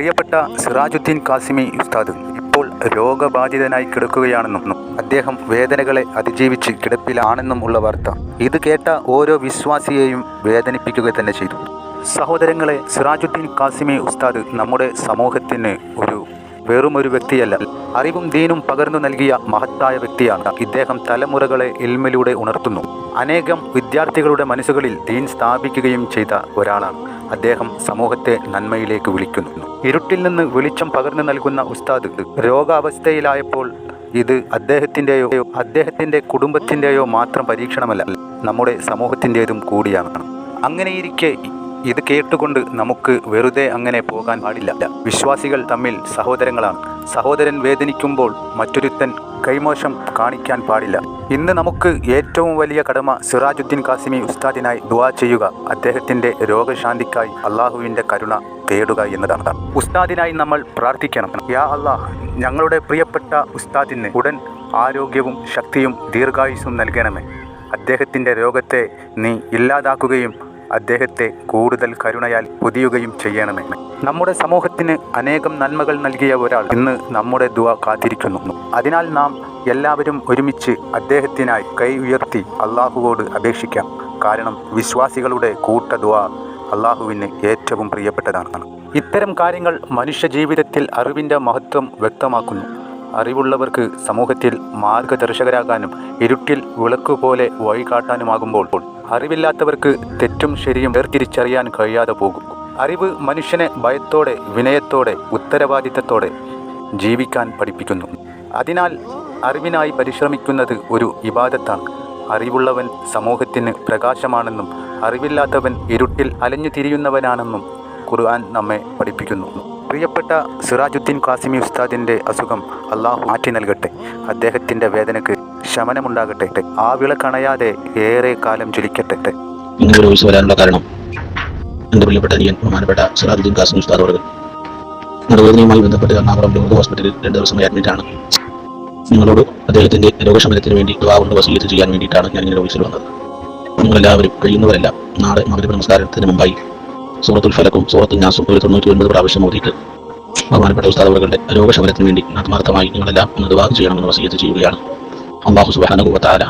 പ്രിയപ്പെട്ട സിറാജുദ്ദീൻ കാസിമി ഉസ്താദ് ഇപ്പോൾ രോഗബാധിതനായി കിടക്കുകയാണെന്നും അദ്ദേഹം വേദനകളെ അതിജീവിച്ച് കിടപ്പിലാണെന്നും ഉള്ള വാർത്ത. ഇത് കേട്ട ഓരോ വിശ്വാസിയെയും വേദനിപ്പിക്കുക തന്നെ ചെയ്തു. സഹോദരങ്ങളെ സിറാജുദ്ദീൻ കാസിമി ഉസ്താദ് നമ്മുടെ സമൂഹത്തിന് ഒരു വെറും ഒരു വ്യക്തിയല്ല. അറിവും ദീനും പകർന്നു നൽകിയ മഹത്തായ വ്യക്തിയാണ്. ഇദ്ദേഹം തലമുറകളെ ഇൽമിലൂടെ ഉണർത്തുന്നു. അനേകം വിദ്യാർത്ഥികളുടെ മനസ്സുകളിൽ ദീൻ സ്ഥാപിക്കുകയും ചെയ്ത ഒരാളാണ്. അദ്ദേഹം സമൂഹത്തെ നന്മയിലേക്ക് വിളിക്കുന്നു. ഇരുട്ടിൽ നിന്ന് വെളിച്ചം പകർന്നു നൽകുന്ന ഉസ്താദ് രോഗാവസ്ഥയിലായപ്പോൾ ഇത് അദ്ദേഹത്തിന്റെയോ അദ്ദേഹത്തിന്റെ കുടുംബത്തിന്റെയോ മാത്രം പരീക്ഷണമല്ല നമ്മുടെ സമൂഹത്തിന്റെതും കൂടിയാണ്. അങ്ങനെയിരിക്കെ ഇത് കേട്ടുകൊണ്ട് നമുക്ക് വെറുതെ അങ്ങനെ പോകാൻ പാടില്ല. വിശ്വാസികൾ തമ്മിൽ സഹോദരങ്ങളാണ്. സഹോദരൻ വേദനിക്കുമ്പോൾ മറ്റൊരുത്തൻ കൈമോശം കാണിക്കാൻ പാടില്ല. ഇന്ന് നമുക്ക് ഏറ്റവും വലിയ കടമ സിറാജുദ്ദീൻ കാസിമി ഉസ്താദിനായി ദുവാ ചെയ്യുക. അദ്ദേഹത്തിന്റെ രോഗശാന്തിക്കായി അള്ളാഹുവിന്റെ കരുണ തേടുക എന്നതാണ്. ഉസ്താദിനായി നമ്മൾ പ്രാർത്ഥിക്കണം. യാ അള്ളാഹ് ഞങ്ങളുടെ പ്രിയപ്പെട്ട ഉസ്താദിന് ഉടൻ ആരോഗ്യവും ശക്തിയും ദീർഘായുസ്സും നൽകണമേ. അദ്ദേഹത്തിന്റെ രോഗത്തെ നീ ഇല്ലാതാക്കുകയും അദ്ദേഹത്തെ കൂടുതൽ കരുണയാൽ പൊതിയുകയും ചെയ്യണമെന്ന് നമ്മുടെ സമൂഹത്തിന് അനേകം നന്മകൾ നൽകിയ ഒരാൾ ഇന്ന് നമ്മുടെ ദുവ കാത്തിരിക്കുന്നു. അതിനാൽ നാം എല്ലാവരും ഒരുമിച്ച് അദ്ദേഹത്തിനായി കൈ ഉയർത്തി അള്ളാഹുവോട് അപേക്ഷിക്കാം. കാരണം വിശ്വാസികളുടെ കൂട്ട ദുവ അള്ളാഹുവിന് ഏറ്റവും പ്രിയപ്പെട്ടതാണ്. ഇത്തരം കാര്യങ്ങൾ മനുഷ്യ ജീവിതത്തിൽ അറിവിന്റെ മഹത്വം വ്യക്തമാക്കുന്നു. അറിവുള്ളവർക്ക് സമൂഹത്തിൽ മാർഗദർശകരാകാനും ഇരുട്ടിൽ വിളക്ക് പോലെ വഴി കാട്ടാനുമാകുമ്പോൾ അറിവില്ലാത്തവർക്ക് തെറ്റും ശരിയും വേർതിരിച്ചറിയാൻ കഴിയാതെ പോകും. അറിവ് മനുഷ്യനെ ഭയത്തോടെ വിനയത്തോടെ ഉത്തരവാദിത്തത്തോടെ ജീവിക്കാൻ പഠിപ്പിക്കുന്നു. അതിനാൽ അറിവിനായി പരിശ്രമിക്കുന്നത് ഒരു ഇബാദത്താണ്. അറിവുള്ളവൻ സമൂഹത്തിന് പ്രകാശമാണെന്നും അറിവില്ലാത്തവൻ ഇരുട്ടിൽ അലഞ്ഞു തിരിയുന്നവനാണെന്നും ഖുർആൻ നമ്മെ പഠിപ്പിക്കുന്നു. പ്രിയപ്പെട്ട സിറാജുദ്ദീൻ ഖാസിമി ഉസ്താദിന്റെ അസുഖം അള്ളാഹു മാറ്റി നൽകട്ടെ. അദ്ദേഹത്തിന്റെ വേദനയ്ക്ക് ശമനമുണ്ടാകട്ടെ. ആ വിളക്കണയാതെ ഏറെ കാലം ജ്വലിക്കട്ടെ. ഒരു വരാനുള്ള കാരണം എന്റെ പ്രിയപ്പെട്ട സിറാജുദ്ദീൻ ഖാസിമി ഉസ്താദ് അവർ നടുവേദനയുമായി ബന്ധപ്പെട്ട് എറണാകുളം രോഗ ഹോസ്പിറ്റലിൽ രണ്ട് ദിവസമായി അഡ്മിറ്റാണ് നിങ്ങളോട് അദ്ദേഹത്തിന്റെ രോഗശമനത്തിന് വേണ്ടി കൊണ്ട് വസീയത്ത് ചെയ്യാൻ വേണ്ടിയിട്ടാണ് ഞാൻ ഇങ്ങനെ ഓഫീസിൽ വന്നത്. നിങ്ങളെല്ലാവരും കഴിയുന്നവരെല്ലാം നാളെ മകരവ് നമസ്കാരത്തിന് മുമ്പായി സൂറത്തുൽ ഫലക്കും സൂറത്തുൽ നാസും ഒരു തൊണ്ണൂറ്റി ഒൻപത് പ്രാവശ്യം ഓതിയിട്ട് ബഹുമാനപ്പെട്ട ഉസ്താദവുകളുടെ രോഗശമനത്തിന് വേണ്ടി ആത്മാർത്ഥമായി നിങ്ങളെല്ലാം ഒന്ന് ദുവാ ചെയ്യണമെന്ന് വസീയത്ത് ചെയ്യുകയാണ്. അള്ളാഹു സുബാനുഭവത്താല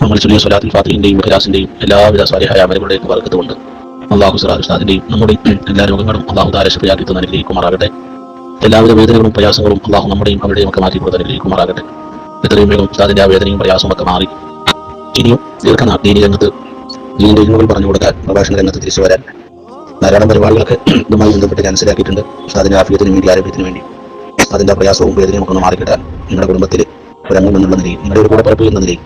നമ്മൾ ചൊല്ലിയ സ്വലാത്തിൽ ഫാത്തിഹിന്റെയും ഖലാസിന്റെയും എല്ലാവിധ സ്വാലിഹായ അമലുകളുടെയും വർക്കത്തുകൊണ്ട് അള്ളാഹു സുറാജ് ഉസ്താദിന്റെയും നമ്മുടെ എല്ലാ രോഗങ്ങളും അള്ളാഹു താരശപ്രിയാക്കി തന്നെ അനുഗ്രഹിക്കുമാറാകട്ടെ. എല്ലാവിധ വേദനകളും പ്രയാസങ്ങളും അള്ളാഹു നമ്മുടെയും അവരുടെയും ഒക്കെ മാറ്റി കൊടുത്ത് അനുഗ്രഹിക്കുമാറാകട്ടെ. എത്രയും വേഗം ഉസ്താദിന്റെ ആ വേദനയും പ്രയാസവും ഒക്കെ മാറി. ഇനിയും ദീർഘനാൾ ദീനി രംഗത്ത് ദീനിന്റെ ഇരുമകൾ പറഞ്ഞു കൊടുക്കാൻ പ്രഭാഷണ രംഗത്ത് തിരിച്ചു വരാൻ ധാരാളം പരിപാടികളൊക്കെ ഇതുമായി ബന്ധപ്പെട്ട് ക്യാൻസലാക്കിയിട്ടുണ്ട് ഉസ്താദിന്റെ ആഫിയത്തിനും വേണ്ടി ആരോഗ്യത്തിനും വേണ്ടി. അതിന്റെ പ്രയാസവും വേദനയും ഒക്കെ ഒന്ന് മാറിക്കിട്ടാൻ നിങ്ങളുടെ കുടുംബത്തിൽ ഒരംഗം എന്നുള്ള നിലയിൽ നിങ്ങളുടെ ഒരു കൂടെ എന്ന നിലയിൽ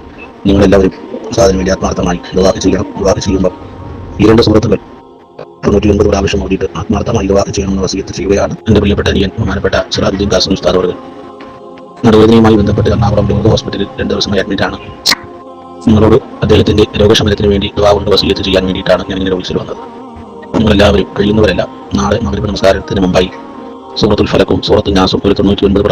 നിങ്ങളെല്ലാവരും ഉസ്താദിന് വേണ്ടി ആത്മാർത്ഥമായി വിവാഹം ചെയ്യണം. വിവാഹം ചെയ്യുമ്പോൾ ഈ രണ്ട് സുഹൃത്തുക്കൾ തൊണ്ണൂറ്റി ഒൻപത് പ്രാവശ്യം ഓടിയിട്ട് ആത്മാർത്ഥമായി ദുവാഹ ചെയ്യണമെന്ന് വസീത്ത് ചെയ്യുകയാണ് എന്റെ പ്രിയപ്പെട്ട അനിയൻ ബഹുമാനപ്പെട്ട സിറാജുദ്ദീൻ കാസിം ഉസ്താദ് അവർ നടുവേദനയുമായി ബന്ധപ്പെട്ട് എറണാകുളം രോഗ ഹോസ്പിറ്റലിൽ രണ്ട് ദിവസമായി അഡ്മിറ്റാണ് നിങ്ങളോട് അദ്ദേഹത്തിന്റെ രോഗശമനത്തിന് വേണ്ടി കൊണ്ട് വസീത്ത് ചെയ്യാൻ വേണ്ടിയിട്ടാണ് ഞാൻ ഇങ്ങനെ ഓഫീസിൽ വന്നത്. നിങ്ങളെല്ലാവരും കഴിയുന്നവരെല്ലാം. നാളെ മകരപ്പ് നമസ്കാരത്തിന് മുമ്പായി സൂറത്തുൽ ഫലക്കും സൂറത്തുൽ നാസും ഒരു തൊണ്ണൂറ്റി ഒൻപത്